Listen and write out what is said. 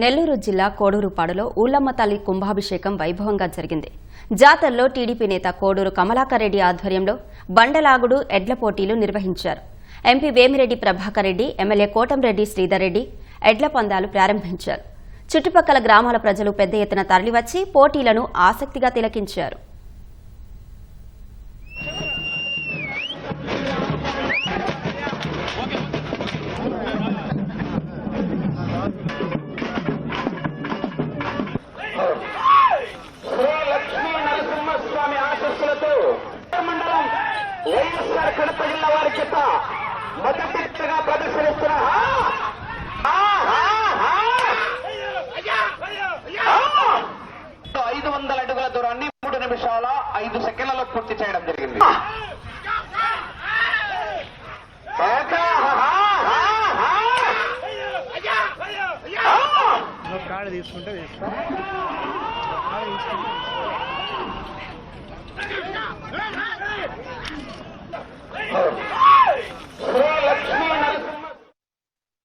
నెల్లూరు జిల్లా కోడూరుపాడులో ఊళ్ళమ్మ తల్లి కుంభాభిషేకం వైభవంగా జరిగింది. జాతరలో టీడీపీ నేత కోడూరు కమలాకర్ రెడ్డి ఆధ్వర్యంలో బండలాగుడు ఎడ్ల పోటీలు నిర్వహించారు. ఎంపీ వేమిరెడ్డి ప్రభాకర్ రెడ్డి ఎమ్మెల్యే కోటంరెడ్డి శ్రీధర్ రెడ్డి ఎడ్ల పందాలు ప్రారంభించారు. చుట్టుపక్కల గ్రామాల ప్రజలు పెద్ద ఎత్తున తరలివచ్చి పోటీలను ఆసక్తిగా తిలకించారు. కడప జిల్లా వారి చేత మొదటిగా ప్రదర్శనిస్తున్న. ఐదు వందల అడుగుల దూరాన్ని మూడు నిమిషాల ఐదు సెకండ్లలో పూర్తి చేయడం జరిగింది. తీసుకుంటే తీసుకుంటే.